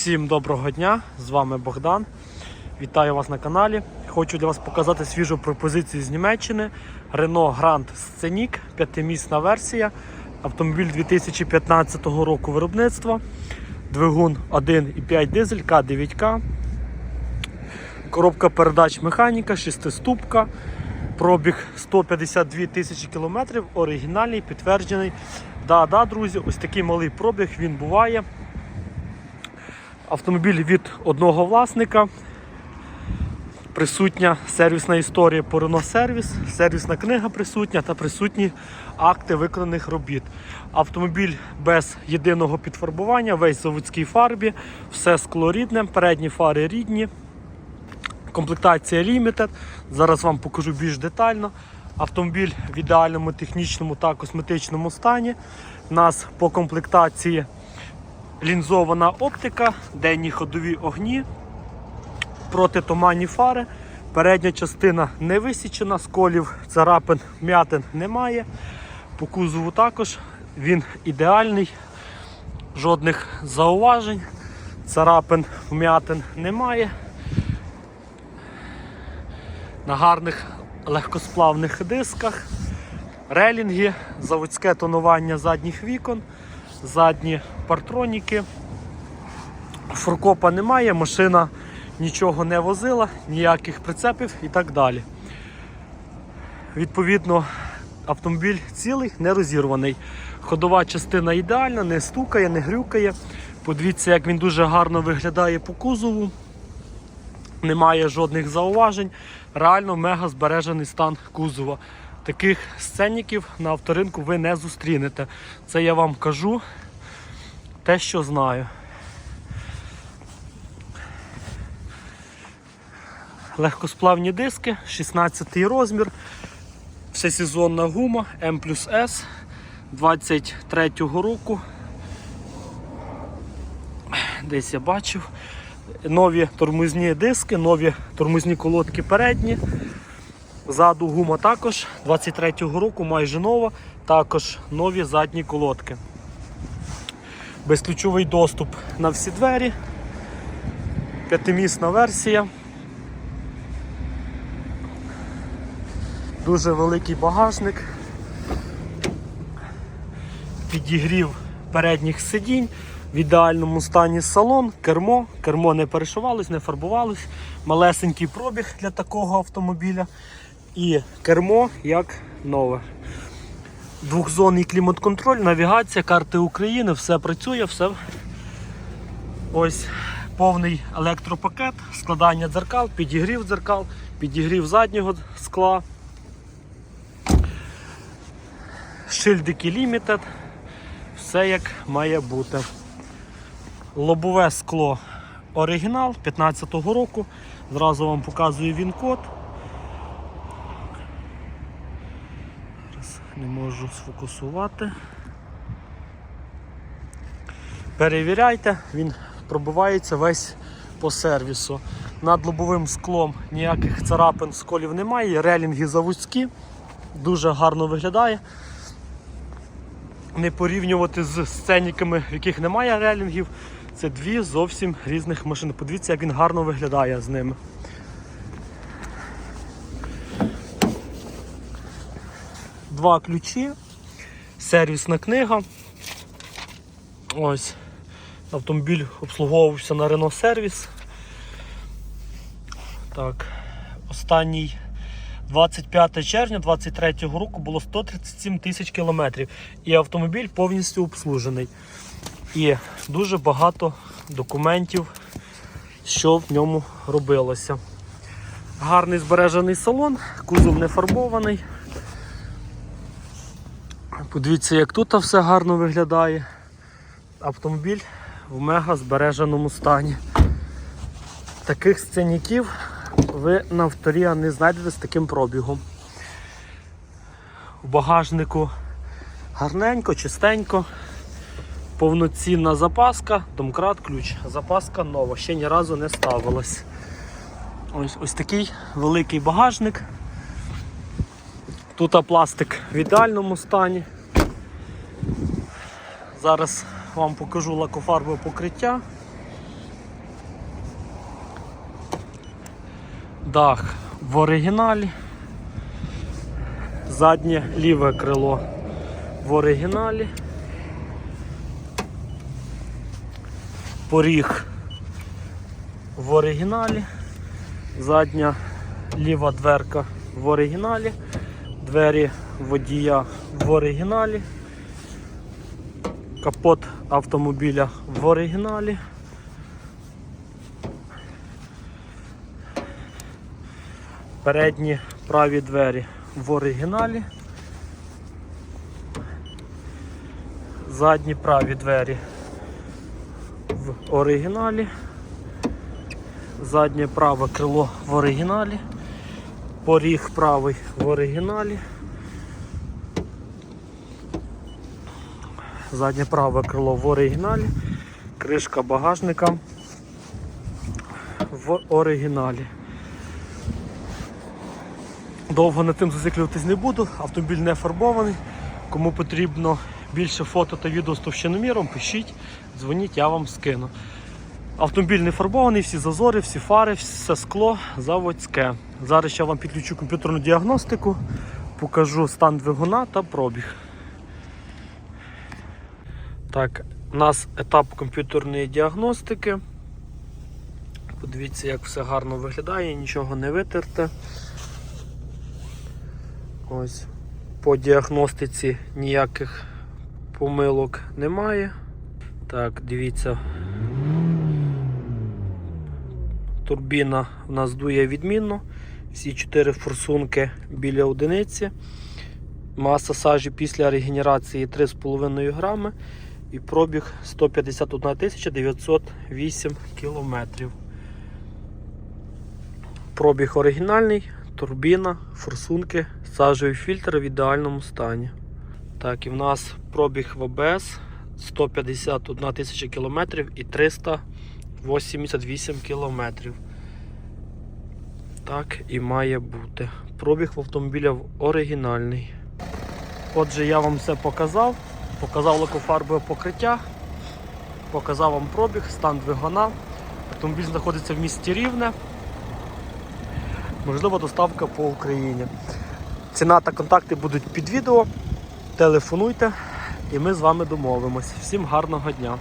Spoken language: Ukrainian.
Всім доброго дня! З вами Богдан. Вітаю вас на каналі. Хочу для вас показати свіжу пропозицію з Німеччини. Renault Grand Scenic, п'ятимісна версія. Автомобіль 2015 року виробництва. Двигун 1,5 дизель К9К. Коробка передач механіка, шестиступка. Пробіг 152 тисячі кілометрів, оригінальний, підтверджений. Да, да, друзі, ось такий малий пробіг він буває. Автомобіль від одного власника. Присутня сервісна історія по сервіс, сервісна книга присутня та присутні акти виконаних робіт. Автомобіль без єдиного підфарбування, весь в заводській фарбі, все скло рідне, передні фари рідні. Комплектація Limited. Зараз вам покажу більш детально. Автомобіль в ідеальному технічному та косметичному стані. У нас по комплектації лінзована оптика, денні ходові огні, протитуманні фари. Передня частина не висічена, сколів, царапин, м'ятин немає. По кузову також він ідеальний, жодних зауважень, царапин, вм'ятин немає. На гарних легкосплавних дисках, релінги, заводське тонування задніх вікон, задні партроніки. Фуркопа немає, машина нічого не возила, ніяких прицепів і так далі. Відповідно, автомобіль цілий, не розірваний. Ходова частина ідеальна, не стукає, не грюкає. Подивіться, як він дуже гарно виглядає по кузову. Немає жодних зауважень. Реально мега збережений стан кузова. Таких сценіків на авторинку ви не зустрінете. Це я вам кажу те, що знаю. Легкосплавні диски, 16 розмір, всесезонна гума М плюс С 23-го року. Десь я бачив. Нові тормозні диски, нові тормозні колодки передні. Ззаду гума також 23-го року, майже нова, також нові задні колодки. Безключовий доступ на всі двері. П'ятимісна версія. Дуже великий багажник. Підігрів передніх сидінь. В ідеальному стані салон, кермо, кермо не перешивалось, не фарбувалось. Малесенький пробіг для такого автомобіля. І кермо як нове. Двохзонний клімат-контроль, навігація, карти України, все працює, все. Ось повний електропакет, складання дзеркал, підігрів дзеркал, підігрів заднього скла. Шильдики Limited. Все як має бути. Лобове скло оригінал 15-го року. Зразу вам показую він Зараз не можу сфокусувати. Перевіряйте, він пробивається весь по сервісу. Над лобовим склом ніяких царапин, сколів немає, релінги заводські, дуже гарно виглядає не порівнювати з сценіками, в яких немає релінгів. Це дві зовсім різних машини. Подивіться, як він гарно виглядає з ними. Два ключі, сервісна книга. Ось. Автомобіль обслуговувався на Renault сервіс. Так, останній 25 червня 2023 року було 137 тисяч кілометрів. І автомобіль повністю обслужений. І дуже багато документів, що в ньому робилося. Гарний збережений салон, кузов не фарбований. Подивіться, як тут все гарно виглядає. Автомобіль в мега збереженому стані. Таких сценіків ви на авторія не знайдете з таким пробігом. У багажнику гарненько, чистенько, повноцінна запаска, домкрат, ключ. Запаска нова, ще ні разу не ставилась. Ось ось такий великий багажник. Тут пластик в ідеальному стані. Зараз вам покажу лакофарбове покриття. Дах в оригіналі. Заднє ліве крило в оригіналі. Поріг в оригіналі. Задня ліва дверка в оригіналі. Двері водія в оригіналі. Капот автомобіля в оригіналі. Передні праві двері в оригіналі. Задні праві двері в оригіналі. Заднє праве крило в оригіналі. Поріг правий в оригіналі. Заднє праве крило в оригіналі. Кришка багажника в оригіналі. Довго над тим зациклюватись не буду, автомобіль не фарбований. Кому потрібно більше фото та відео з товщиноміром, пишіть, дзвоніть, я вам скину. Автомобіль не фарбований, всі зазори, всі фари, все скло заводське. Зараз я вам підключу комп'ютерну діагностику, покажу стан двигуна та пробіг. Так, у нас етап комп'ютерної діагностики. Подивіться, як все гарно виглядає, нічого не витерте. Ось по діагностиці ніяких помилок немає. Так, дивіться. Турбіна в нас дує відмінно. Всі чотири форсунки біля одиниці. Маса сажі після регенерації 3,5 грами і пробіг 151 908 кілометрів. Пробіг оригінальний, турбіна, форсунки, сажевий фільтр в ідеальному стані. Так, і в нас пробіг в АБС 151 тисяча кілометрів і 388 кілометрів. Так і має бути. Пробіг в автомобіля оригінальний. Отже, я вам все показав. Показав лакофарбове покриття, показав вам пробіг, стан двигуна. Автомобіль знаходиться в місті Рівне. Можливо, доставка по Україні. Ціна та контакти будуть під відео. Телефонуйте і ми з вами домовимось. Всім гарного дня!